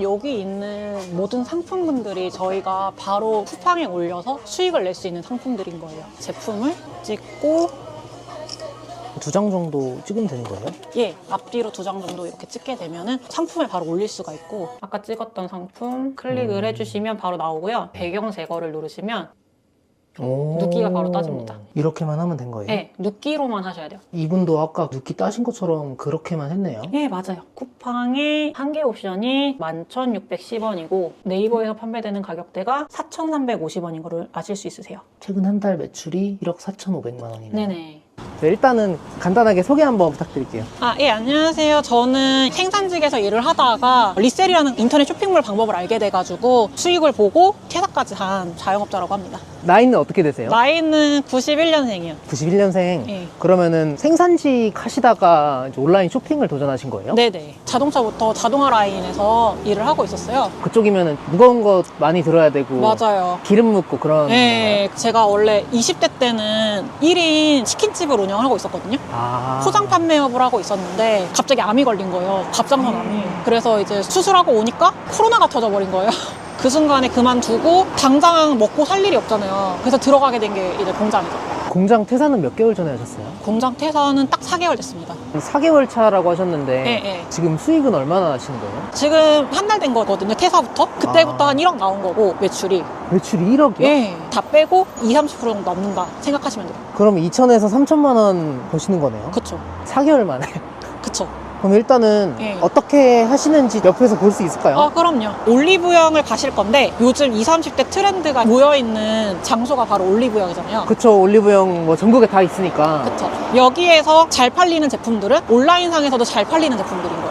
여기 있는 모든 상품군들이 저희가 바로 쿠팡에 올려서 수익을 낼 수 있는 상품들인 거예요. 제품을 찍고 두 장 정도 찍으면 되는 거예요? 예, 앞뒤로 두 장 정도 이렇게 찍게 되면은 상품을 바로 올릴 수가 있고 아까 찍었던 상품 클릭을 음. 해주시면 바로 나오고요. 배경 제거를 누르시면 오. 눕기가 바로 따집니다. 이렇게만 하면 된 거예요? 예, 눕기로만 하셔야 돼요. 이분도 아까 눕기 따신 것처럼 그렇게만 했네요. 예, 맞아요. 쿠팡의 한 개 옵션이 11,610원이고 네이버에서 판매되는 가격대가 4,350원인 거를 아실 수 있으세요. 최근 한 달 매출이 1억 4,500만 원이네요. 네네. 네, 일단은 간단하게 소개 한번 부탁드릴게요. 아, 예, 안녕하세요. 저는 생산직에서 일을 하다가 리셀이라는 인터넷 쇼핑몰 방법을 알게 돼가지고 수익을 보고 퇴사까지 한 자영업자라고 합니다. 나이는 어떻게 되세요? 나이는 91년생이요. 91년생. 예. 그러면은 생산직 하시다가 이제 온라인 쇼핑을 도전하신 거예요? 네네. 자동차부터 자동화 라인에서 일을 하고 있었어요. 그쪽이면은 무거운 것 많이 들어야 되고 맞아요. 기름 묻고 그런 네, 제가 원래 20대 때는 1인 치킨집을 운영 하고 있었거든요. 아. 포장 판매업을 하고 있었는데 갑자기 암이 걸린 거예요. 갑상선 암이. 그래서 이제 수술하고 오니까 코로나가 터져버린 거예요. 그 순간에 그만두고 당장 먹고 살 일이 없잖아요. 그래서 들어가게 된 게 이제 공장이죠. 공장 퇴사는 몇 개월 전에 하셨어요? 공장 퇴사는 딱 4개월 됐습니다. 4개월 차라고 하셨는데 예, 예. 지금 수익은 얼마나 하시는 거예요? 지금 한 달 된 거거든요. 퇴사부터. 그때부터 아. 한 1억 나온 거고 매출이. 매출이 1억이요? 예. 다 빼고 2, 30% 정도 남는다 생각하시면 돼요. 그럼 2천에서 3천만 원 버시는 거네요? 그쵸. 4개월 만에. 그쵸. 그럼 일단은 예. 어떻게 하시는지 옆에서 볼 수 있을까요? 아, 그럼요. 올리브영을 가실 건데 요즘 20, 30대 트렌드가 모여있는 장소가 바로 올리브영이잖아요. 그쵸 올리브영 뭐 전국에 다 있으니까 그쵸. 여기에서 잘 팔리는 제품들은 온라인상에서도 잘 팔리는. 음.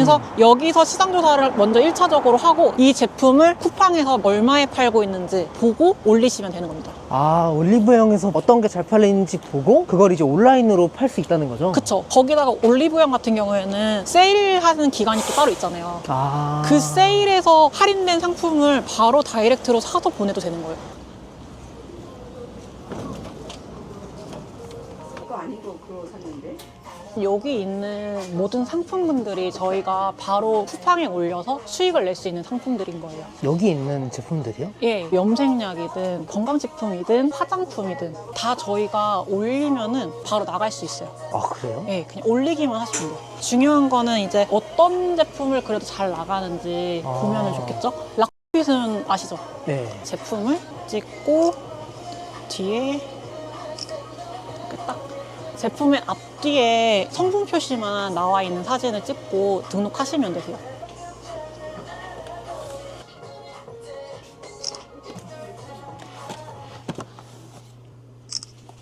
그래서 여기서 시장 조사를 먼저 1차적으로 하고 이 제품을 쿠팡에서 얼마에 팔고 있는지 보고 올리시면 되는 겁니다. 아 올리브영에서 어떤 게 잘 팔리는지 보고 그걸 이제 온라인으로 팔 수 있다는 거죠? 그쵸. 거기다가 올리브영 같은 경우에는 세일하는 기간이 또 따로 있잖아요. 아. 그 세일에서 할인된 상품을 바로 다이렉트로 사서 보내도 되는 거예요. 그거 아니고 그거 샀는데 여기 있는 모든 상품군들이 저희가 바로 쿠팡에 올려서 수익을 낼 수 있는 상품들인 거예요. 여기 있는 제품들이요? 예, 염색약이든 건강식품이든 화장품이든 다 저희가 올리면은 바로 나갈 수 있어요. 아 그래요? 예, 그냥 올리기만 하시면 돼요. 중요한 거는 이제 어떤 제품을 그래도 잘 나가는지 아. 보면은 좋겠죠? 락핏은 아시죠? 네. 제품을 찍고 뒤에 이렇게 딱 제품의 앞 뒤에 성분 표시만 나와 있는 사진을 찍고 등록하시면 되세요.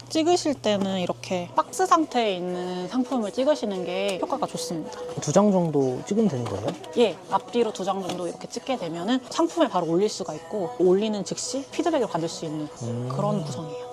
찍으실 때는 이렇게 박스 상태에 있는 상품을 찍으시는 게 효과가 좋습니다. 두 장 정도 찍으면 되는 거예요? 예, 앞뒤로 두 장 정도 이렇게 찍게 되면 은 상품을 바로 올릴 수가 있고 올리는 즉시 피드백을 받을 수 있는 음. 그런 구성이에요.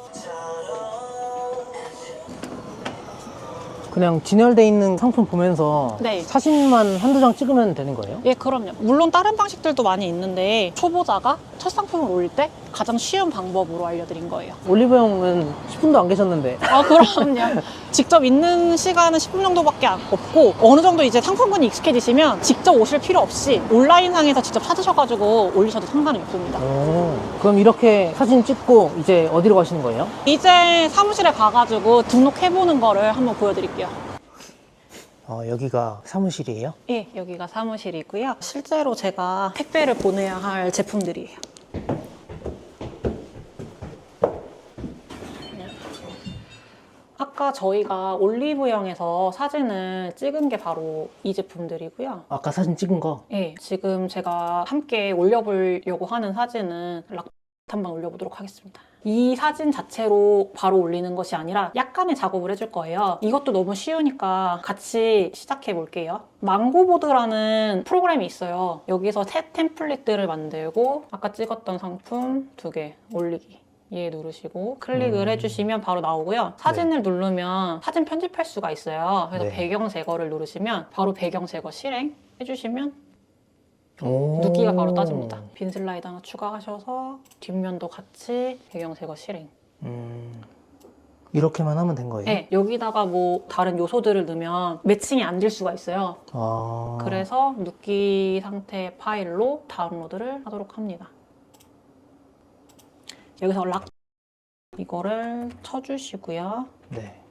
그냥 진열돼 있는 상품 보면서 네. 사진만 한두 장 찍으면 되는 거예요? 예, 그럼요. 물론 다른 방식들도 많이 있는데 초보자가 첫 상품을 올릴 때 가장 쉬운 방법으로 알려드린 거예요. 올리브영은 10분도 안 계셨는데 아, 그럼요. 직접 있는 시간은 10분 정도밖에 안- 없고 어느 정도 이제 상품군이 익숙해지시면 직접 오실 필요 없이 온라인상에서 직접 찾으셔가지고 올리셔도 상관이 없습니다. 오, 그럼 이렇게 사진 찍고 이제 어디로 가시는 거예요? 이제 사무실에 가가지고 등록해보는 거를 한번 보여드릴게요. 어, 여기가 사무실이에요? 예, 여기가 사무실이고요. 실제로 제가 택배를 보내야 할 제품들이에요. 아까 저희가 올리브영에서 사진을 찍은 게 바로 이 제품들이고요. 아까 사진 찍은 거? 예, 지금 제가 함께 올려보려고 하는 사진은 락 한번 올려보도록 하겠습니다. 이 사진 자체로 바로 올리는 것이 아니라 약간의 작업을 해줄 거예요. 이것도 너무 쉬우니까 같이 시작해 볼게요. 망고보드라는 프로그램이 있어요. 여기서 새 템플릿들을 만들고 아까 찍었던 상품 두 개 올리기. 얘 누르시고 클릭을 음. 해주시면 바로 나오고요. 사진을 누르면 사진 편집할 수가 있어요. 그래서 네. 배경 제거를 누르시면 바로 배경 제거 실행 해주시면 오. 눕기가 바로 따집니다. 빈 슬라이드 하나 추가하셔서 뒷면도 같이 배경 제거 실행. 음. 이렇게만 하면 된 거예요? 네, 여기다가 뭐 다른 요소들을 넣으면 매칭이 안 될 수가 있어요. 아. 그래서 눕기 상태 파일로 다운로드를 하도록 합니다. 여기서 락 이거를 쳐주시고요. 네.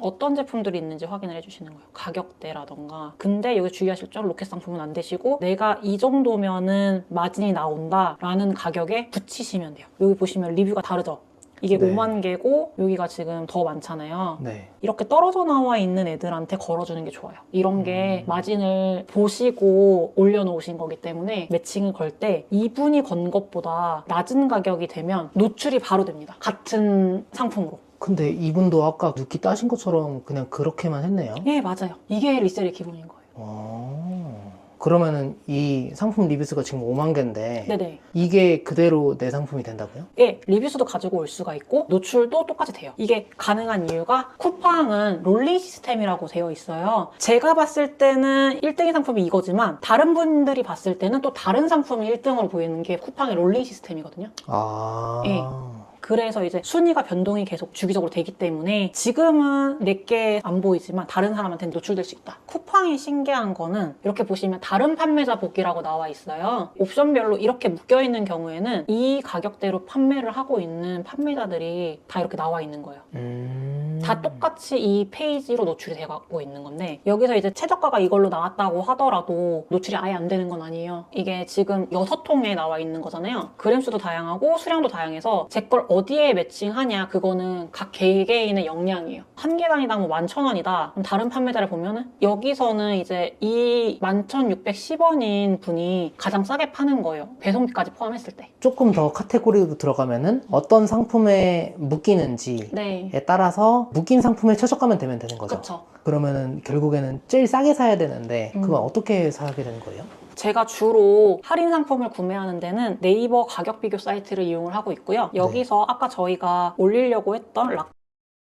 어떤 제품들이 있는지 확인을 해주시는 거예요. 가격대라던가. 근데 여기 주의하실 점 로켓 상품은 안 되시고 내가 이 정도면은 마진이 나온다라는 가격에 붙이시면 돼요. 여기 보시면 리뷰가 다르죠. 이게 네. 5만 개고 여기가 지금 더 많잖아요. 네. 이렇게 떨어져 나와 있는 애들한테 걸어주는 게 좋아요. 이런 게 음. 마진을 보시고 올려놓으신 거기 때문에 매칭을 걸 때 이분이 건 것보다 낮은 가격이 되면 노출이 바로 됩니다. 같은 상품으로. 근데 이분도 아까 눕기 따신 것처럼 그냥 그렇게만 했네요. 예, 맞아요. 이게 리셀의 기본인 거예요. 어. 그러면은 이 상품 리뷰수가 지금 5만 개인데 네네. 이게 그대로 내 상품이 된다고요? 예, 리뷰수도 가지고 올 수가 있고 노출도 똑같이 돼요. 이게 가능한 이유가 쿠팡은 롤링 시스템이라고 되어 있어요. 제가 봤을 때는 1등인 상품이 이거지만 다른 분들이 봤을 때는 또 다른 상품이 1등으로 보이는 게 쿠팡의 롤링 시스템이거든요. 아. 예. 그래서 이제 순위가 변동이 계속 주기적으로 되기 때문에 지금은 내게 안 보이지만 다른 사람한테는 노출될 수 있다. 쿠팡이 신기한 거는 이렇게 보시면 다른 판매자 복귀라고 나와 있어요. 옵션별로 이렇게 묶여 있는 경우에는 이 가격대로 판매를 하고 있는 판매자들이 다 이렇게 나와 있는 거예요. 음. 다 똑같이 이 페이지로 노출이 돼가고 있는 건데 여기서 이제 최저가가 이걸로 나왔다고 하더라도 노출이 아예 안 되는 건 아니에요. 이게 지금 여섯 통에 나와 있는 거잖아요. 그램 수도 다양하고 수량도 다양해서 제 걸 어디에 매칭하냐 그거는 각 개개인의 역량이에요. 한 개당이당 뭐 11,000원이다. 그럼 다른 판매자를 보면은 여기서는 이제 이 11,610원인 분이 가장 싸게 파는 거예요. 배송비까지 포함했을 때. 조금 더 카테고리로 들어가면은 어떤 상품에 묶이는지에 네. 따라서 묶인 상품에 최저가면 되면 되는 거죠. 그렇죠. 그러면은 결국에는 제일 싸게 사야 되는데 음. 그건 어떻게 사게 되는 거예요? 제가 주로 할인 상품을 구매하는 데는 네이버 가격 비교 사이트를 이용을 하고 있고요. 여기서 아까 저희가 올리려고 했던 락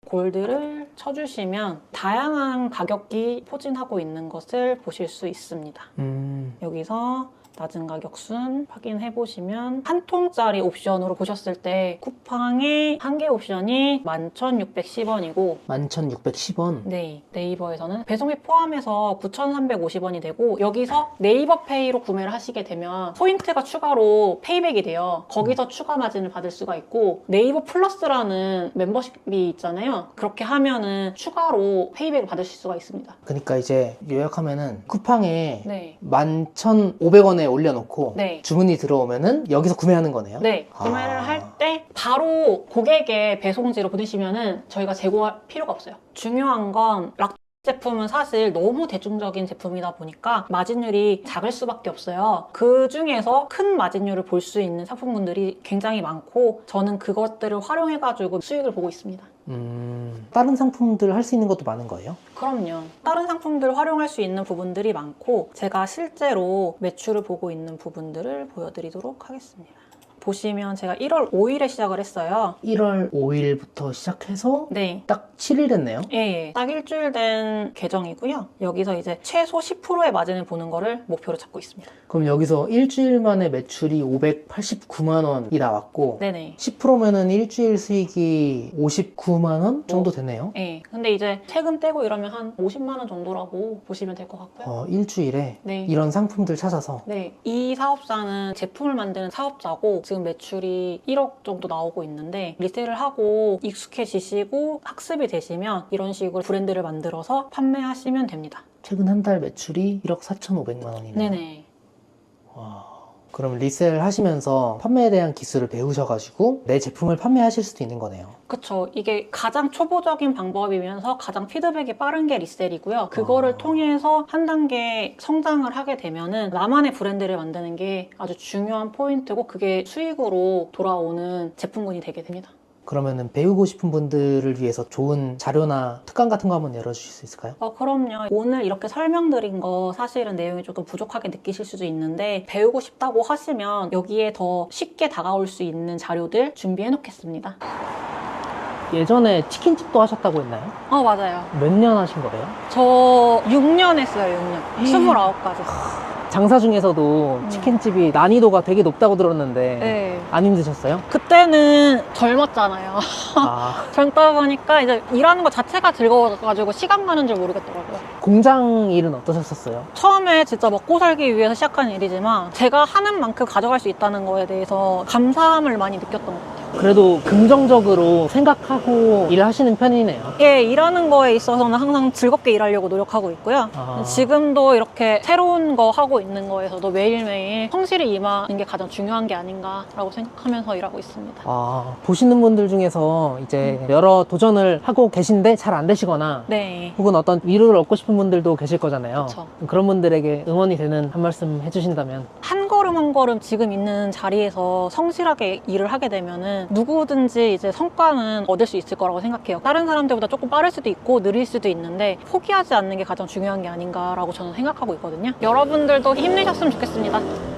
골드를 쳐주시면 다양한 가격이 포진하고 있는 것을 보실 수 있습니다. 음. 여기서 낮은 가격 순 확인해 보시면 한 통짜리 옵션으로 보셨을 때 쿠팡의 한 개 옵션이 11,610원이고 11,610원. 네, 네이버에서는 배송비 포함해서 9,350원이 되고 여기서 네이버 페이로 구매를 하시게 되면 포인트가 추가로 페이백이 돼요. 거기서 추가 마진을 받을 수가 있고 네이버 플러스라는 멤버십이 있잖아요. 그렇게 하면은 추가로 페이백을 받으실 수가 있습니다. 그러니까 이제 요약하면은 쿠팡에 네. 11,500원에 올려놓고 네. 주문이 들어오면은 여기서 구매하는 거네요. 네, 구매를 아. 할 때 바로 고객의 배송지로 보내시면은 저희가 재고할 필요가 없어요. 중요한 건 락 제품은 사실 너무 대중적인 제품이다 보니까 마진율이 작을 수밖에 없어요. 그 중에서 큰 마진율을 볼 수 있는 상품군들이 굉장히 많고 저는 그것들을 활용해가지고 수익을 보고 있습니다. 음, 다른 상품들 할 수 있는 것도 많은 거예요? 그럼요. 다른 상품들 활용할 수 있는 부분들이 많고 제가 실제로 매출을 보고 있는 부분들을 보여드리도록 하겠습니다. 보시면 제가 1월 5일에 시작을 했어요. 1월 5일부터 시작해서 네. 딱 7일 됐네요. 예, 예. 딱 일주일 된 계정이고요. 여기서 이제 최소 10%의 마진을 보는 거를 목표로 잡고 있습니다. 그럼 여기서 일주일 만에 매출이 589만 원이 나왔고 네네. 10%면은 일주일 수익이 59만 원 정도 되네요. 예. 근데 이제 퇴근 떼고 이러면 한 50만 원 정도라고 보시면 될 것 같고요. 어, 일주일에 네. 이런 상품들 찾아서 네. 이 사업자는 제품을 만드는 사업자고 지금 매출이 1억 정도 나오고 있는데 리셀을 하고 익숙해지시고 학습이 되시면 이런 식으로 브랜드를 만들어서 판매하시면 됩니다. 최근 한 달 매출이 1억 4,500만 원이네요. 네네. 와. 그럼 리셀 하시면서 판매에 대한 기술을 배우셔가지고 내 제품을 판매하실 수도 있는 거네요. 그쵸. 이게 가장 초보적인 방법이면서 가장 피드백이 빠른 게 리셀이고요. 그거를 아. 통해서 한 단계 성장을 하게 되면은 나만의 브랜드를 만드는 게 아주 중요한 포인트고 그게 수익으로 돌아오는 제품군이 되게 됩니다. 그러면은 배우고 싶은 분들을 위해서 좋은 자료나 특강 같은 거 한번 열어주실 수 있을까요? 어, 그럼요. 오늘 이렇게 설명드린 거 사실은 내용이 조금 부족하게 느끼실 수도 있는데 배우고 싶다고 하시면 여기에 더 쉽게 다가올 수 있는 자료들 준비해 놓겠습니다. 예전에 치킨집도 하셨다고 했나요? 어, 맞아요. 몇 년 하신 거예요? 저 6년 했어요, 6년. 음. 29까지. 장사 중에서도 치킨집이 난이도가 되게 높다고 들었는데 네. 안 힘드셨어요? 그때는 젊었잖아요. 아, 젊다 보니까 이제 일하는 것 자체가 즐거워가지고 시간 가는 줄 모르겠더라고요. 공장 일은 어떠셨었어요? 처음에 진짜 먹고 살기 위해서 시작한 일이지만 제가 하는 만큼 가져갈 수 있다는 거에 대해서 감사함을 많이 느꼈던 것 같아요. 그래도 긍정적으로 생각하고 일하시는 편이네요. 예, 일하는 거에 있어서는 항상 즐겁게 일하려고 노력하고 있고요. 아. 지금도 이렇게 새로운 거 하고 있는 거에서도 매일매일 성실히 임하는 게 가장 중요한 게 아닌가라고 생각하면서 일하고 있습니다. 아, 보시는 분들 중에서 이제 여러 도전을 하고 계신데 잘 안 되시거나 네. 혹은 어떤 위로를 얻고 싶은 분들도 계실 거잖아요. 그쵸. 그런 분들에게 응원이 되는 한 말씀 해주신다면 한 걸음 한 걸음 지금 있는 자리에서 성실하게 일을 하게 되면은 누구든지 이제 성과는 얻을 수 있을 거라고 생각해요. 다른 사람들보다 조금 빠를 수도 있고 느릴 수도 있는데 포기하지 않는 게 가장 중요한 게 아닌가라고 저는 생각하고 있거든요. 여러분들도 힘내셨으면 좋겠습니다.